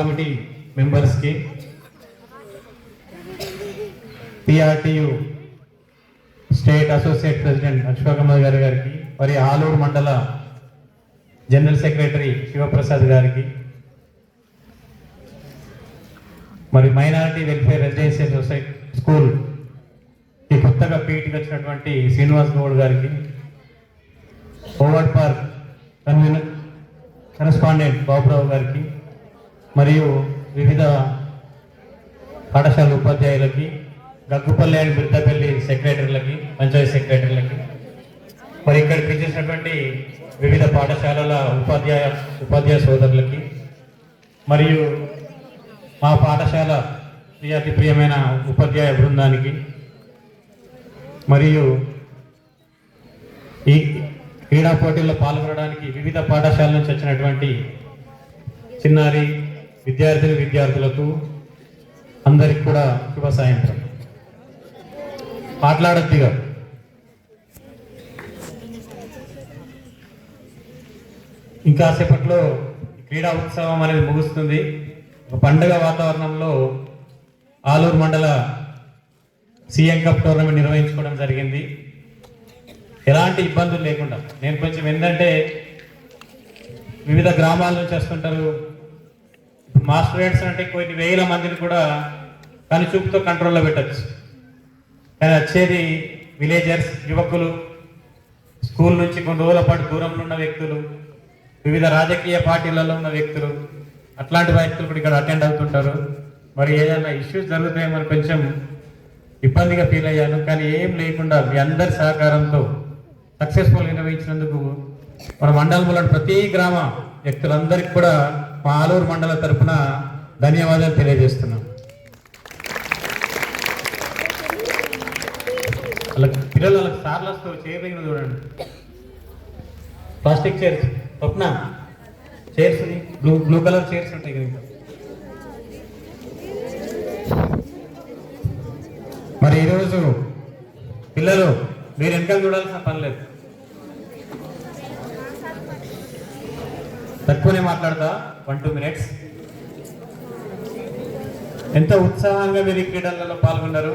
Committee మెంబర్స్కి PRTU state associate president Ashwakamma గారి గారికి మరి ఆలూరు మండల జనరల్ సెక్రటరీ శివప్రసాద్ గారికి మరి minority welfare residential society school ఈ కొత్తగా పీటీకి వచ్చినటువంటి శ్రీనివాస్ గౌడ్ గారికి ఓవర్డ్ పార్క్ కన్వీనర్ కరస్పాండెంట్ బాబురావు గారికి మరియు వివిధ పాఠశాల ఉపాధ్యాయులకి గగ్గుపల్లి అండ్ బిర్దపల్లి సెక్రటరీలకి పంచాయతీ సెక్రటరీలకి. మరి ఇక్కడికి చేసినటువంటి వివిధ పాఠశాలల ఉపాధ్యాయ ఉపాధ్యాయ సోదరులకి మరియు మా పాఠశాల ప్రియాతి ప్రియమైన ఉపాధ్యాయ బృందానికి మరియు ఈ క్రీడా పోటీల్లో పాల్గొనడానికి వివిధ పాఠశాల నుంచి వచ్చినటువంటి చిన్నారి విద్యార్థిని విద్యార్థులకు అందరికి కూడా శుభ సాయంత్రం. మాట్లాడద్దిగా. ఇంకా సేపట్లో క్రీడా ఉత్సవం అనేది ముగుస్తుంది. పండుగ వాతావరణంలో ఆలూరు మండల సీఎం కప్ టోర్నమెంట్ నిర్వహించుకోవడం జరిగింది. ఎలాంటి ఇబ్బందులు లేకుండా నేను కొంచెం ఏంటంటే వివిధ గ్రామాల నుంచి వస్తుంటారు. మా స్టూడెంట్స్ అంటే కొన్ని వేల మందిని కూడా కనుచూపుతో కంట్రోల్లో పెట్టచ్చు. కానీ వచ్చేది విలేజర్స్ యువకులు స్కూల్ నుంచి కొన్ని రోజుల పాటు దూరంలో ఉన్న వ్యక్తులు వివిధ రాజకీయ పార్టీలలో ఉన్న వ్యక్తులు అట్లాంటి వ్యక్తులు కూడా ఇక్కడ అటెండ్ అవుతుంటారు. మరి ఏదైనా ఇష్యూస్ జరుగుతాయేమని కొంచెం ఇబ్బందిగా ఫీల్ అయ్యాను. కానీ ఏం లేకుండా మీ అందరి సహకారంతో సక్సెస్ఫుల్ నిర్వహించినందుకు మన మండలంలో ప్రతి గ్రామ వ్యక్తులందరికీ కూడా మా ఆలూరు మండల తరఫున ధన్యవాదాలు తెలియజేస్తున్నాం. వాళ్ళకి పిల్లలు వాళ్ళకి సార్లు వస్తూ చైర్ దగ్గర చూడండి. Plastic chairs. Swapna chairs blue blue colour chairs ఉంటాయి కదా మరి ఈరోజు పిల్లలు మీరు వెనకాల చూడాల్సిన పని లేదు. తక్కువనే మాట్లాడతా. వన్ టూ మినిట్స్ ఎంత ఉత్సాహంగా మీరు ఈ క్రీడలలో పాల్గొన్నారు.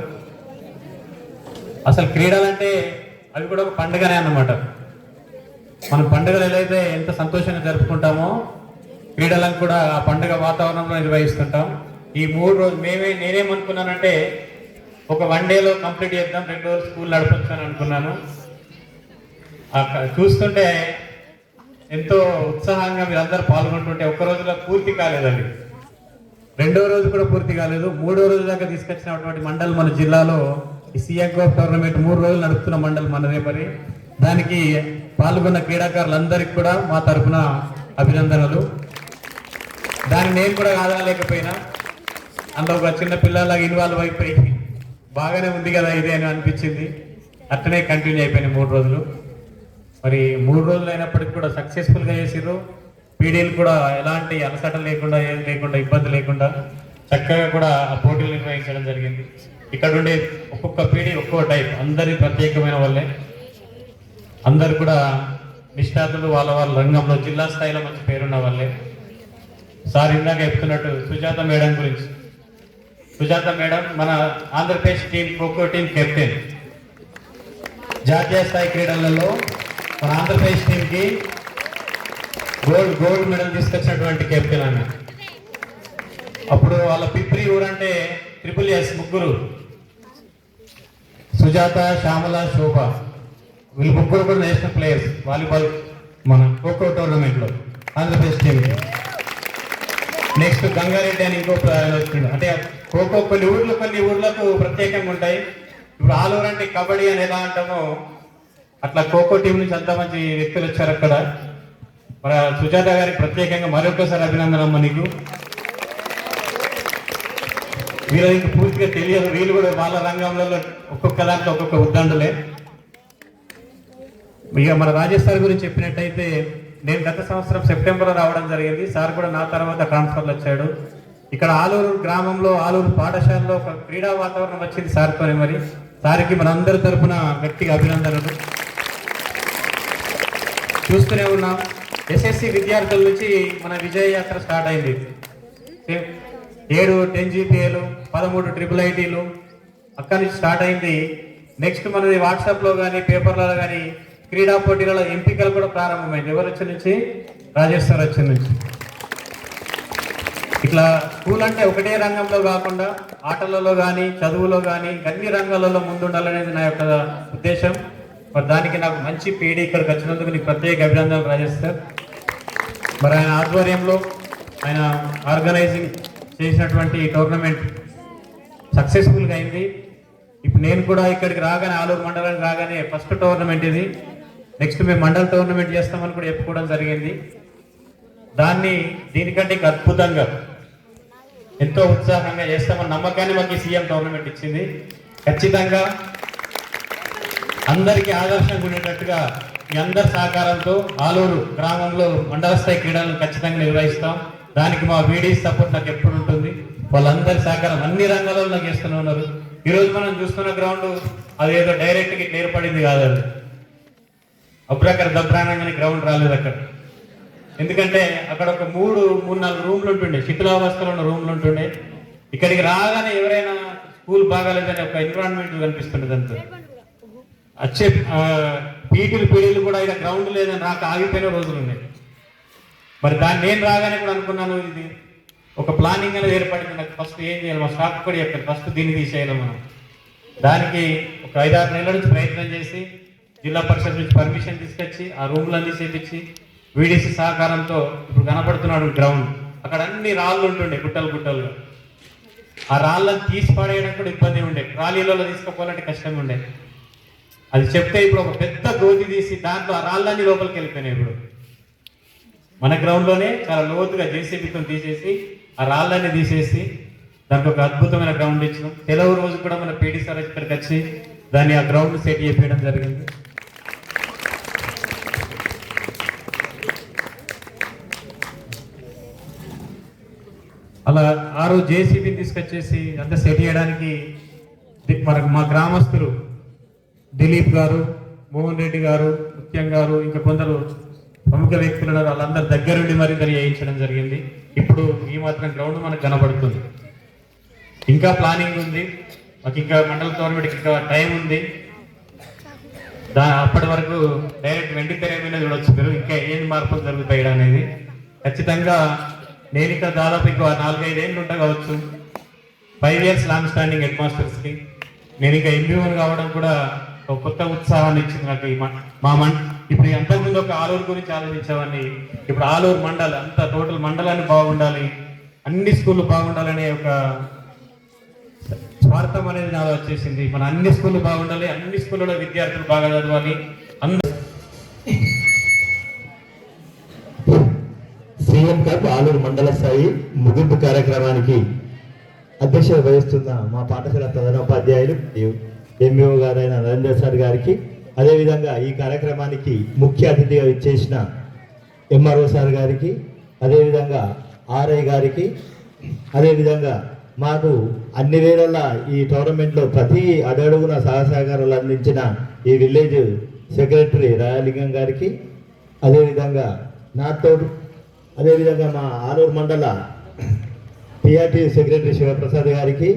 అసలు క్రీడలు అంటే అవి కూడా ఒక పండుగనే అన్నమాట. మన పండుగలు ఎలా అయితే ఎంత సంతోషంగా జరుపుకుంటామో క్రీడలను కూడా ఆ పండుగ వాతావరణంలో నిర్వహిస్తుంటాం. ఈ మూడు రోజులు మేమే నేనేమనుకున్నానంటే ఒక వన్ డేలో కంప్లీట్ చేద్దాం రెండు రోజులు స్కూల్ నడపచ్చు అని అనుకున్నాను. అక్కడ చూస్తుంటే ఎంతో ఉత్సాహంగా మీరందరూ పాల్గొంటుంటే ఒక్క రోజులో పూర్తి కాలేదు అది రెండో రోజు కూడా పూర్తి కాలేదు. మూడో రోజు దాకా తీసుకొచ్చినటువంటి మండల్ మన జిల్లాలో ఈ సీఎం టోర్నమెంట్ మూడు రోజులు నడుపుతున్న మండల్ మనదే మరి. దానికి పాల్గొన్న క్రీడాకారులందరికీ కూడా మా తరఫున అభినందనలు. దాన్ని నేను కూడా కాదనలేకపోయినా అందులో ఒక చిన్న పిల్లలాగా ఇన్వాల్వ్ అయిపోయి బాగానే ఉంది కదా ఇది అని అనిపించింది. అట్లనే కంటిన్యూ అయిపోయినాయి మూడు రోజులు. మరి మూడు రోజులు అయినప్పటికి కూడా సక్సెస్ఫుల్గా చేసిర్రు. పీడీలు కూడా ఎలాంటి అలసట లేకుండా ఏం లేకుండా ఇబ్బంది లేకుండా చక్కగా కూడా ఆ పోటీలు నిర్వహించడం జరిగింది. ఇక్కడ ఉండే ఒక్కొక్క పీడీ ఒక్కో టైప్ అందరి ప్రత్యేకమైన వాళ్ళే. అందరు కూడా నిష్ణాతులు వాళ్ళ వాళ్ళ రంగంలో జిల్లా స్థాయిలో మంచి పేరున్న వాళ్ళే. సార్ ఇందాక చెప్తున్నట్టు సుజాత మేడం గురించి. సుజాత మేడం మన Andhra Pradesh team kho kho team captain. జాతీయ స్థాయి క్రీడలలో మన ఆంధ్రప్రదేశ్ టీంకి గోల్డ్ గోల్డ్ మెడల్ తీసుకొచ్చినటువంటి కెప్టెన్ ఆమె అప్పుడు వాళ్ళ పిప్రి ఊరంటే ట్రిపుల్ ఎస్ ముగ్గురు. సుజాత శ్యామల శోభ. వీళ్ళు ముగ్గురు కూడా నేషనల్ ప్లేయర్స్ వాలీబాల్ మన ఖోఖో టోర్నమెంట్లో ఆంధ్రప్రదేశ్ టీంకి. నెక్స్ట్ గంగారెడ్డి అని ఇంకో ఆయన వచ్చిండు. అంటే ఖోఖో కొన్ని ఊర్లు కొన్ని ఊర్లకు ప్రత్యేకంగా ఉంటాయి. ఇప్పుడు ఆలూరు అంటే కబడ్డీ అని ఎలా అంటామో అట్లా ఖోఖో టీం నుంచి అంత మంచి వ్యక్తులు వచ్చారు అక్కడ. మరి సుజాత గారికి ప్రత్యేకంగా మరొకసారి అభినందన అమ్మ నీకు వీళ్ళకి పూర్తిగా తెలియదు. వీళ్ళు కూడా వాళ్ళ రంగంలో ఒక్కొక్క దాంట్లో ఒక్కొక్క ఉద్దండలే. ఇక మన రాజేష్ సార్ గురించి చెప్పినట్టయితే నేను గత సంవత్సరం సెప్టెంబర్లో రావడం జరిగింది. సార్ కూడా నా తర్వాత ట్రాన్స్ఫర్లు వచ్చాడు. ఇక్కడ ఆలూరు గ్రామంలో ఆలూరు పాఠశాలలో ఒక క్రీడా వాతావరణం వచ్చింది సార్తోనే మరి. సార్కి మనందరి తరపున వ్యక్తిగా అభినందనలు. చూస్తూనే ఉన్నాం. ఎస్ఎస్సి విద్యార్థుల నుంచి మన విజయ యాత్ర స్టార్ట్ అయింది. ఏడు టెన్ జీపీఏలు పదమూడు ట్రిపుల్ ఐటీలు అక్కడి నుంచి స్టార్ట్ అయింది. నెక్స్ట్ మనది వాట్సాప్లో కానీ పేపర్లలో కానీ క్రీడా పోటీలలో ఎంపికలు కూడా ప్రారంభమైంది. ఎవరు వచ్చి నుంచి? రాజేశ్వర్ సార్ వచ్చి నుంచి. ఇట్లా స్కూల్ అంటే ఒకటే రంగంలో కాకుండా ఆటలలో కానీ చదువులో కానీ అన్ని రంగాలలో ముందుండాలనేది నా యొక్క ఉద్దేశం. మరి దానికి నాకు మంచి పీడి ఇక్కడికి వచ్చినందుకు నీకు ప్రత్యేక అభినందనలు రాజేష్ సార్ మరి ఆయన ఆధ్వర్యంలో ఆయన ఆర్గనైజింగ్ చేసినటువంటి టోర్నమెంట్ సక్సెస్ఫుల్గా అయింది. ఇప్పుడు నేను కూడా ఇక్కడికి రాగానే ఆలూరు మండలానికి రాగానే ఫస్ట్ టోర్నమెంట్ ఇది. నెక్స్ట్ మేము మండల టోర్నమెంట్ చేస్తామని కూడా చెప్పుకోవడం జరిగింది. దాన్ని దీనికంటే ఇంకా అద్భుతంగా ఎంతో ఉత్సాహంగా చేస్తామని నమ్మకాన్ని మాకు ఈ సీఎం టోర్నమెంట్ ఇచ్చింది. ఖచ్చితంగా అందరికీ ఆదర్శంగా ఉండేటట్టుగా మీ అందరి సహకారంతో ఆలూరు గ్రామంలో మండల స్థాయి క్రీడలను ఖచ్చితంగా నిర్వహిస్తాం. దానికి మా వీడీ సపోర్ట్ నాకు ఎప్పుడు ఉంటుంది. వాళ్ళందరి సహకారం అన్ని రంగాలలో నాకు ఇస్తూనే ఉన్నారు. ఈ రోజు మనం చూస్తున్న గ్రౌండ్ అదేదో డైరెక్ట్గా ఏర్పడింది కాదు అబ్రాకర్ దబ్రానంగానే గ్రౌండ్ రాలేదు అక్కడ. ఎందుకంటే అక్కడ ఒక మూడు మూడు నాలుగు రూమ్లు ఉంటుండే. శిథిలావస్థలో ఉన్న రూమ్లు ఉంటుండే. ఇక్కడికి రాగానే ఎవరైనా స్కూల్ బాగాలేదని ఒక ఎన్విరాన్మెంట్ కనిపిస్తుండే దాంతో వచ్చే పీటీలు పీడీలు కూడా ఇక్కడ గ్రౌండ్ లేదని రాక ఆగిపోయిన రోజులు ఉన్నాయి. మరి దాన్ని నేను రాగానే కూడా అనుకున్నాను ఇది. ఒక ప్లానింగ్ అనేది ఏర్పడింది. నాకు ఫస్ట్ ఏం చేయాలి? మా స్టాఫ్ కూడా చెప్పారు ఫస్ట్ దీన్ని తీసేయాలి మనం. దానికి ఒక ఐదారు నెలల నుంచి ప్రయత్నం చేసి జిల్లా పరిషత్ నుంచి పర్మిషన్ తీసుకొచ్చి ఆ రూమ్లన్నీ చేపించి వీడీసీ సహకారంతో ఇప్పుడు కనపడుతున్నాడు గ్రౌండ్ అక్కడ అన్ని రాళ్ళు ఉంటుండే గుట్టలు గుట్టలు ఆ రాళ్ళని తీసి పడేయడం కూడా ఇబ్బంది ఉండే. ట్రాలీలలో తీసుకుపోవాలంటే కష్టంగా ఉండే. అది చెప్తే ఇప్పుడు ఒక పెద్ద గోతి తీసి దాంట్లో ఆ రాళ్ళన్నీ లోపలికి వెళ్ళిపోయినాయి ఇప్పుడు. మన గ్రౌండ్లోనే చాలా లోతుగా జేసీబీతో తీసేసి ఆ రాళ్ళన్నీ తీసేసి దానికి ఒక అద్భుతమైన గ్రౌండ్ ఇచ్చినాం. సెలవు రోజు కూడా మన పీడీ సార్ ఇక్కడికి వచ్చి దాన్ని ఆ గ్రౌండ్ సెట్ చేయడం జరిగింది. అలా ఆ రోజు జేసీబీ తీసుకొచ్చేసి అంతా సెట్ చేయడానికి మనకు మా గ్రామస్తులు దిలీప్ గారు మోహన్ రెడ్డి గారు ముత్యం గారు ఇంకా కొందరు ప్రముఖ వ్యక్తులు ఉన్నారు వాళ్ళందరి దగ్గరుండి మరి దాన్ని వేయించడం జరిగింది. ఇప్పుడు ఈ మాత్రం గ్రౌండ్ మనకు కనబడుతుంది. ఇంకా ప్లానింగ్ ఉంది. మాకు ఇంకా మండల గవర్నమెంట్ ఇంకా టైం ఉంది. దా అప్పటి వరకు డైరెక్ట్ వెండి తెర మీద చూడొచ్చు మీరు ఇంకా ఏం మార్పులు జరుగుతాయి అనేది. ఖచ్చితంగా నేను ఇంకా దాదాపు ఇంకో నాలుగైదు ఏళ్ళు ఉంటా కావచ్చు. Five years long standing head మాస్టర్స్కి నేను ఇంకా ఎంబీఓన్ కావడం కూడా కొత్త ఉత్సాహాన్ని ఇచ్చింది నాకు ఈ మా మం ఇప్పుడు ఎంతకుముందు ఒక ఆలూరు గురించి ఆలోచించామని ఇప్పుడు ఆలూరు మండలి అంత టోటల్ మండలాన్ని బాగుండాలి అన్ని స్కూళ్ళు బాగుండాలనే ఒక స్వార్థం అనేది నాలో వచ్చేసింది. మన అన్ని స్కూళ్ళు బాగుండాలి అన్ని స్కూళ్ళలో విద్యార్థులు బాగా చదవాలి. అందరూ సీఎం కప్ ఆలూరు మండల స్థాయి ముగింపు కార్యక్రమానికి అధ్యక్షత వహిస్తున్న మా పాఠశాల ప్రధానోపాధ్యాయులు ఎంఈఓ గారైన నరేందర్ సార్ గారికి అదేవిధంగా ఈ కార్యక్రమానికి ముఖ్య అతిథిగా ఇచ్చేసిన ఎంఆర్ఓ సార్ గారికి అదేవిధంగా ఆర్ఐ గారికి అదేవిధంగా మాకు అన్ని వేళలా ఈ టోర్నమెంట్లో ప్రతి అడడుగున సహసహకారాలు అందించిన ఈ విలేజ్ సెక్రటరీ రాయలింగం గారికి అదేవిధంగా నాతో అదేవిధంగా మా ఆలూరు మండల పిఆర్టీ సెక్రటరీ శివప్రసాద్ గారికి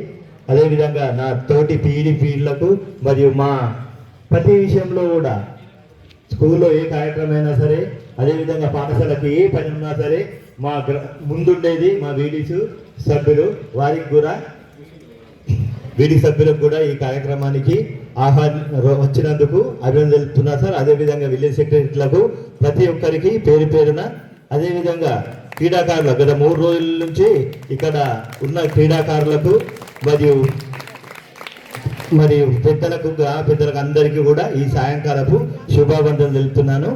అదేవిధంగా నా తోటి పీడి పీఈడ్లకు మరియు మా ప్రతి విషయంలో కూడా స్కూల్లో ఏ కార్యక్రమం అయినా సరే అదేవిధంగా పాఠశాలకు ఏ పని ఉన్నా సరే మా గ్ర ముందుండేది మా వీడీసు సభ్యులు వారికి కూడా వీడి సభ్యులకు కూడా ఈ కార్యక్రమానికి ఆహ్వాని వచ్చినందుకు అభినందన తెలుపుతున్నా సార్. అదేవిధంగా విలేజ్ సెక్రటరీలకు ప్రతి ఒక్కరికి పేరు పేరున అదేవిధంగా క్రీడాకారులు గత మూడు రోజుల నుంచి ఇక్కడ ఉన్న క్రీడాకారులకు మరియు మరి పెద్దలకు పెద్దలకు అందరికీ కూడా ఈ సాయంకాలపు శుభాబంధం తెలుపుతున్నాను.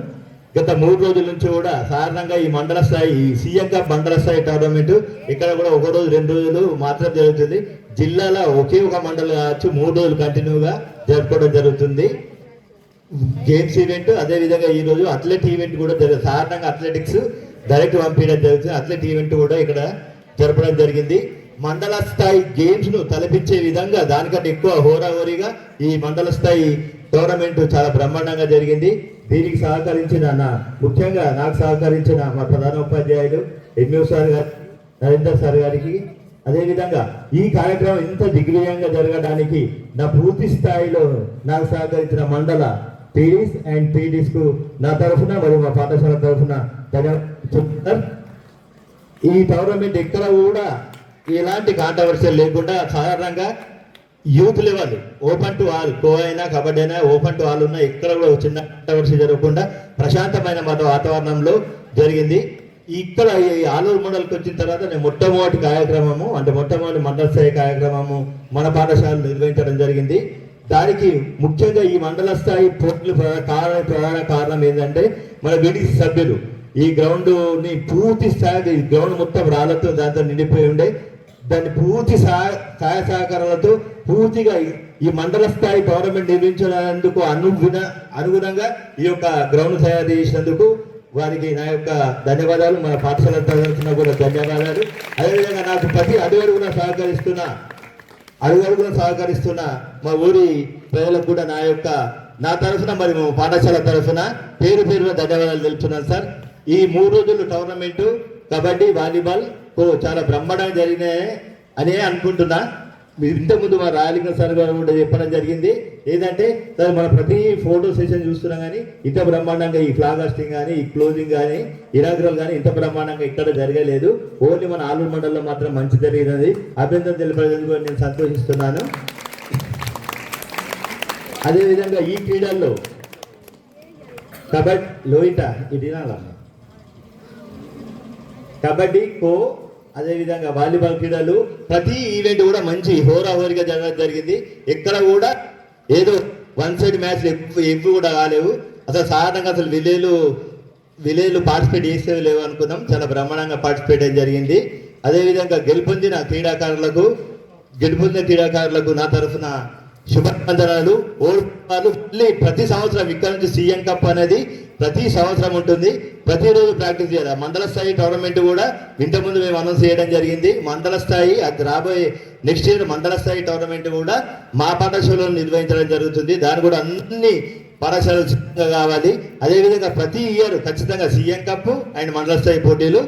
గత మూడు రోజుల నుంచి కూడా సాధారణంగా ఈ మండల స్థాయి ఈ సీఎం కప్ మండల స్థాయి టోర్నమెంట్ ఇక్కడ కూడా ఒక రోజు రెండు రోజులు మాత్రం జరుగుతుంది. జిల్లాలో ఒకే ఒక మండలం కావచ్చు మూడు రోజులు కంటిన్యూగా జరుపుకోవడం జరుగుతుంది. గేమ్స్ ఈవెంట్ అదే విధంగా ఈ రోజు అథ్లెట్ ఈవెంట్ కూడా జరుగుతుంది సాధారణంగా అథ్లెటిక్స్ డైరెక్ట్ పంపించడం జరుగుతుంది. అథ్లెట్ ఈవెంట్ కూడా ఇక్కడ జరపడం జరిగింది. మండల స్థాయి గేమ్స్ను తలపించే విధంగా దానికంటే ఎక్కువ హోరాహోరీగా ఈ మండల స్థాయి టోర్నమెంట్ చాలా బ్రహ్మాండంగా జరిగింది. దీనికి సహకరించిన నా ముఖ్యంగా నాకు సహకరించిన మా ప్రధాన ఉపాధ్యాయులు ఎంయూ సార్ గారు నరేందర్ సార్ గారికి. అదేవిధంగా ఈ కార్యక్రమం ఇంత దిగ్విజయంగా జరగడానికి నా పూర్తి స్థాయిలో నాకు సహకరించిన మండల పీడీస్ అండ్ పీడీస్కు నా తరఫున మరియు మా పాఠశాల తరఫున ధన్యవాదాలు ఈ టోర్నమెంట్ ఎక్కడ కూడా ఎలాంటి కాంట్రవర్సీలు లేకుండా సాధారణంగా youth level open to all kho అయినా కబడ్డీ అయినా ఓపెన్ టు ఆల్ ఉన్నా ఎక్కడ కూడా చిన్న కాంట్రవర్సీ జరగకుండా ప్రశాంతమైన మత వాతావరణంలో జరిగింది. ఇక్కడ ఈ ఆలూరు మండలికి వచ్చిన తర్వాత నేను మొట్టమొదటి కార్యక్రమము అంటే మొట్టమొదటి మండల స్థాయి కార్యక్రమము మన పాఠశాలలో నిర్వహించడం జరిగింది. దానికి ముఖ్యంగా ఈ మండల స్థాయి పోటీలు ప్రధాన కారణ ప్రధాన కారణం ఏంటంటే మన విడిసి సభ్యులు. ఈ గ్రౌండ్ని పూర్తి స్థాయి గ్రౌండ్ మొత్తం రాళ్ళతో దాంతో నిండిపోయి ఉండే దాన్ని పూర్తి సహాయ సహాయ సహకారాలతో పూర్తిగా ఈ- మండల స్థాయి గవర్నమెంట్ నిర్మించినందుకు అనుగుణ అనుగుణంగా ఈ యొక్క గ్రౌండ్ తయారు చేసినందుకు వారికి నా యొక్క ధన్యవాదాలు. మన పాఠశాల తరఫున కూడా ధన్యవాదాలు. అదేవిధంగా నాకు ప్రతి అడుగడుగున సహకరిస్తున్న అడుగడుగున సహకరిస్తున్న మా ఊరి ప్రజలకు కూడా నా యొక్క నా తరఫున మరి పాఠశాల తరఫున పేరు పేరున ధన్యవాదాలు తెలుపుతున్నాను సార్. ఈ మూడు రోజులు టోర్నమెంటు కబడ్డీ వాలీబాల్ ఓ చాలా బ్రహ్మాండంగా జరిగినాయి అనే అనుకుంటున్నా. ఇంతకుముందు మా రాయలింగ సార్ గారు కూడా చెప్పడం జరిగింది. ఏంటంటే సార్ మన ప్రతి ఫోటో సెషన్ చూస్తున్నాం కానీ ఇంత బ్రహ్మాండంగా ఈ ఫ్లాగ్ హాస్టింగ్ కానీ ఈ క్లోజింగ్ కానీ ఇనాగ్రల్ కానీ ఇంత బ్రహ్మాండంగా ఇక్కడ జరగలేదు. ఓన్లీ మన ఆలూరు మండలంలో మాత్రం మంచి జరిగినది. అభ్యంతరం తెలిపేందుకు నేను సంతోషిస్తున్నాను. అదేవిధంగా ఈ క్రీడల్లో కబడ్ లోయిట ఇది వినాలమ్మా కబడ్డీ ఖో అదేవిధంగా వాలీబాల్ క్రీడలు. ప్రతి ఈవెంట్ కూడా మంచి హోరాహోరీగా జరగడం జరిగింది. ఎక్కడ కూడా ఏదో వన్ సైడ్ మ్యాచ్లు ఎప్పుడు ఎక్కువ కూడా కాలేవు. అసలు సాధారణంగా అసలు విలేలు విలేలు పార్టిసిపేట్ చేసేవి లేవు అనుకున్నాం చాలా బ్రహ్మాండంగా పార్టిసిపేట్ అయ్యి జరిగింది. అదేవిధంగా గెలుపొందిన క్రీడాకారులకు గెలుపొందిన క్రీడాకారులకు నా తరఫున శుభవందనాలు ఓడిపాలు మళ్ళీ ప్రతి సంవత్సరం ఇక్కడ నుంచి సీఎం కప్ అనేది ప్రతి సంవత్సరం ఉంటుంది. ప్రతిరోజు ప్రాక్టీస్ చేయాలి. మండల స్థాయి టోర్నమెంట్ కూడా ఇంతకుముందు మేము అనౌన్స్ చేయడం జరిగింది. మండల స్థాయి అది రాబోయే నెక్స్ట్ ఇయర్ మండల స్థాయి టోర్నమెంట్ కూడా మా పాఠశాలలో నిర్వహించడం జరుగుతుంది. దాని కూడా అన్ని పాఠశాలలు సిద్ధంగా కావాలి. అదేవిధంగా ప్రతి ఇయర్ ఖచ్చితంగా సీఎం కప్ అండ్ మండల స్థాయి పోటీలు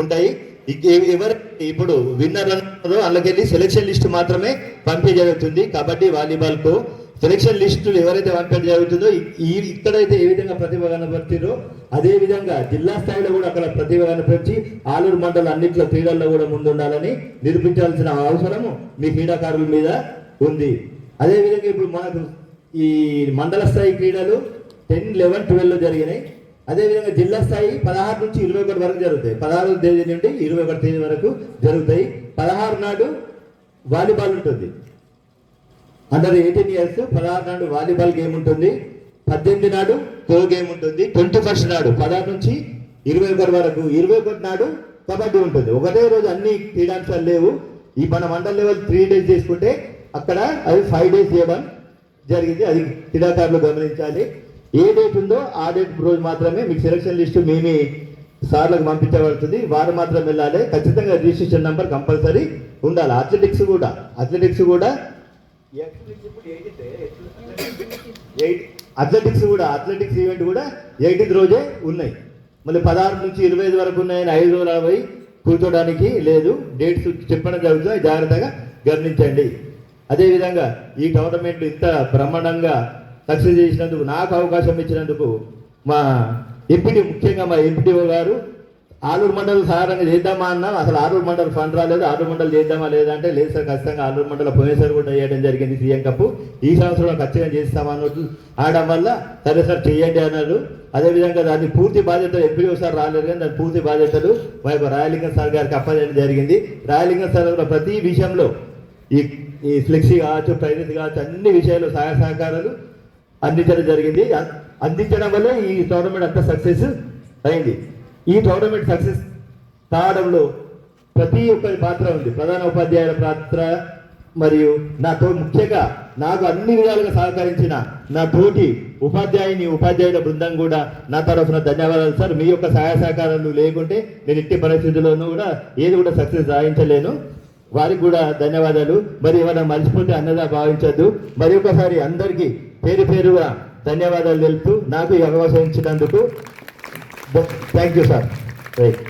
ఉంటాయి. ఇక ఎవరు ఇప్పుడు విన్నర్ అన్నారో వాళ్ళకెళ్ళి సెలెక్షన్ లిస్ట్ మాత్రమే పంపే జరుగుతుంది. కబడ్డీ వాలీబాల్కు సెలక్షన్ లిస్టులు ఎవరైతే పంపడం జరుగుతుందో ఈ ఇక్కడైతే ఏ విధంగా ప్రతిభ కనపరిచారో అదే విధంగా జిల్లా స్థాయిలో కూడా అక్కడ ప్రతిభ కనపరిచి ఆలూరు మండల అన్నింటిలో క్రీడల్లో కూడా ముందుండాలని నిరూపించాల్సిన అవసరము మీ క్రీడాకారుల మీద ఉంది. అదేవిధంగా ఇప్పుడు మనకు ఈ మండల స్థాయి క్రీడలు టెన్ లెవెన్ ట్వెల్వ్ జరిగినాయి. అదేవిధంగా జిల్లా స్థాయి పదహారు నుంచి ఇరవై ఒకటి వరకు జరుగుతాయి. పదహారు తేదీ నుండి ఇరవై ఒకటి తేదీ వరకు జరుగుతాయి. పదహారు నాడు వాలీబాల్ ఉంటుంది. అండర్ ఎయిటీన్ ఇయర్స్ పదహారు నాడు వాలీబాల్ గేమ్ ఉంటుంది. పద్దెనిమిది నాడు కో గేమ్ ఉంటుంది. ట్వంటీ ఫస్ట్ నాడు పదహారు నుంచి ఇరవై ఒకటి వరకు. ఇరవై ఒకటి నాడు కబడ్డీ ఉంటుంది. ఒకటే రోజు అన్ని క్రీడాంశాలు లేవు. ఈ మన మండల లెవెల్ త్రీ డేస్ చేసుకుంటే అక్కడ అది ఫైవ్ డేస్ చేయడం జరిగింది. అది క్రీడాకారులు గమనించాలి. ఏ డేట్ ఉందో ఆ డేట్ రోజు మాత్రమే మీకు సెలక్షన్ లిస్టు మేమే సార్లకు పంపించబడుతుంది వారు మాత్రం వెళ్ళాలి. ఖచ్చితంగా రిజిస్ట్రేషన్ నెంబర్ కంపల్సరీ ఉండాలి. అథ్లెటిక్స్ కూడా అథ్లెటిక్స్ కూడా. ఎయిట్ అథ్లెటిక్స్ కూడా అథ్లెటిక్స్ ఈవెంట్ కూడా ఎయిటీన్త్ రోజే ఉన్నాయి. మళ్ళీ పదహారు నుంచి ఇరవై ఐదు వరకు ఉన్నాయని ఐదు రోజులు అరవై కూర్చోడానికి లేదు. డేట్స్ చెప్పడం జరుగుతుంది. జాగ్రత్తగా గమనించండి. అదేవిధంగా ఈ టోర్నమెంట్ ఇంత బ్రహ్మాండంగా సక్సెస్ చేసినందుకు నాకు అవకాశం ఇచ్చినందుకు మా ఎంపీటీ ముఖ్యంగా మా ఎంపీటీఓ గారు ఆలూరు మండలం సాధారణంగా చేద్దామా అన్నాం. అసలు ఆలూరు మండలం ఫండ్ రాలేదు. ఆలూరు మండలం చేద్దామా లేదా అంటే లేదు సార్ ఖచ్చితంగా ఆలూరు మండలం పోయినసారి కూడా చేయడం జరిగింది సీఎం కప్పు. ఈ సంవత్సరం ఖచ్చితంగా చేస్తామా అన్నట్టు ఆడడం వల్ల సరే సార్ చేయండి అన్నారు. అదేవిధంగా దాన్ని పూర్తి బాధ్యతలు ఎప్పుడో సార్ రాలేదు కానీ దాని పూర్తి బాధ్యతలు మా యొక్క రాయలింగం సార్ గారికి అప్పచేయడం జరిగింది. రాయలింగం సార్ కూడా ప్రతి విషయంలో ఈ ఈ ఫ్లెక్సీ కావచ్చు ప్రైజెస్ కావచ్చు అన్ని విషయాలు సహాయ సహకారాలు అందించడం జరిగింది. అందించడం వల్ల ఈ టోర్నమెంట్ అంత సక్సెస్ అయింది. ఈ టోర్నమెంట్ సక్సెస్ కావడంలో ప్రతి ఒక్కరి పాత్ర ఉంది. ప్రధాన ఉపాధ్యాయుల పాత్ర మరియు నాతో ముఖ్యంగా నాకు అన్ని విధాలుగా సహకరించిన నా తోటి ఉపాధ్యాయుని ఉపాధ్యాయుల బృందం కూడా నా తరఫున ధన్యవాదాలు సార్. మీ యొక్క సహాయ సహకారాలు లేకుంటే నేను ఎట్టి పరిస్థితుల్లోనూ కూడా ఏది కూడా సక్సెస్ సాధించలేను. వారికి కూడా ధన్యవాదాలు. మరి ఏమైనా మర్చిపోతే అన్నదా భావించద్దు. మరి ఒకసారి అందరికీ పేరు పేరుగా ధన్యవాదాలు తెలుపుతూ నాకు ఈ అవకాశం ఇచ్చినందుకు థ్యాంక్ యూ సార్. రైట్